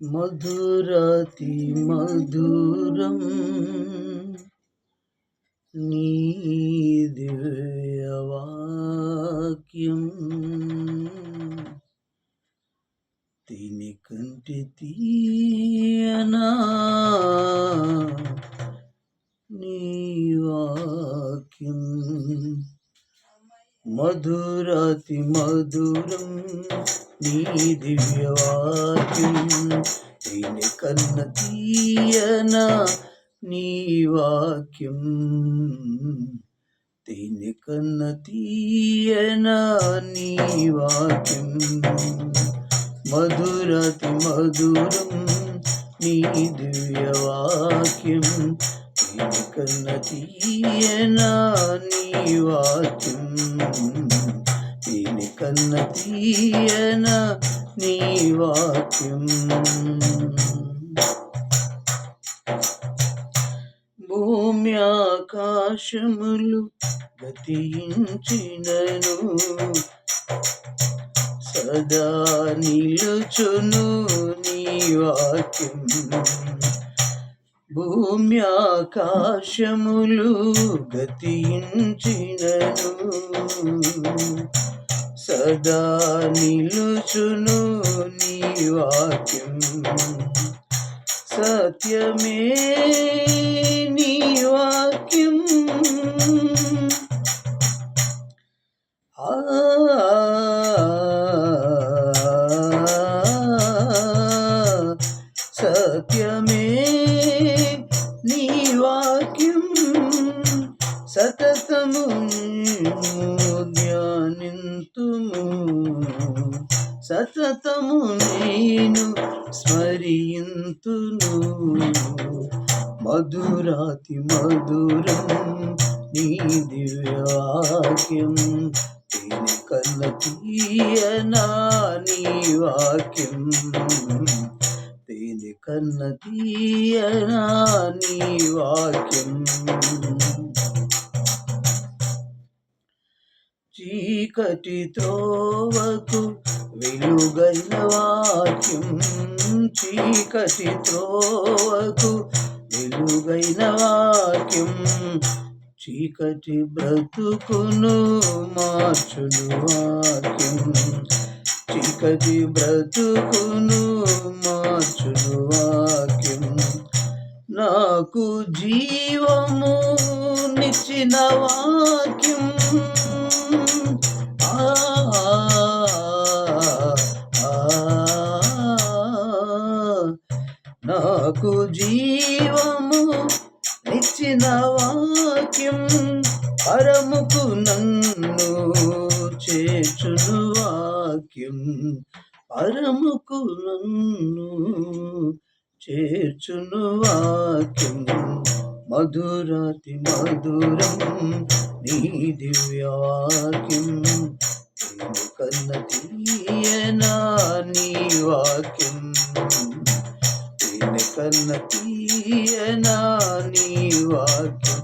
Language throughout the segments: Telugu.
మధురాతి మధురం నీ దివ్యవాక్యం తిని కంటి తీయనా నీ వాక్యం మధురాతి మధురం నీ దివ్యవాక్యం దీని కన్న తీయన నీ వాక్యం. దీని కన్న తీయన నీ వాక్యం. మధురతి మధురం నీ దివ్యవాక్యం దీని కన్న తీయన నీ వాక్యం. కన్న తీయన నీ వాక్యం. భూమి ఆకాశములు గతించినను సదా నిలుచును నీ వాక్యం. భూమి ఆకాశములు గతించినను సదా నిలుచును నీ వాక్యం. సత్యమే నీ వాక్యం. సతతము నేను స్మరింతును. మధురాతి మధురం నీ దివ్యాక్యం నేను కన్న తీయనా నీ వాక్యం. తేలి కన్న తీయనా నీ వాక్యం. చీకటి త్రోవకు వెలుగైన వాక్యం చీకటి త్రోవకు వెలుగైన వాక్యం చీకటి బ్రతుకును మార్చును వాక్యం. చీకటి బ్రతుకును మార్చును వాక్యం. నాకు జీవము నిచ్చిన వాక్యం. నాకు జీవము నిచ్చిన వాక్యం పరముకు నన్ను చేర్చును వాక్యం పరముకు నన్ను చేర్చును వాక్యం. మధురాతి మధురం నీ దివ్యవాక్యం కన్న తీయనా నీ వాక్యం. కన్న తీయనా నీ వాక్యం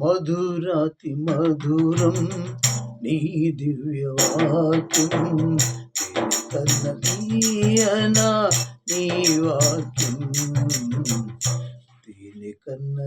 మధురాతి మధురం నీ దివ్యవాక్యం. కన్న తీయనా నీ వాక్యం దీని కన్న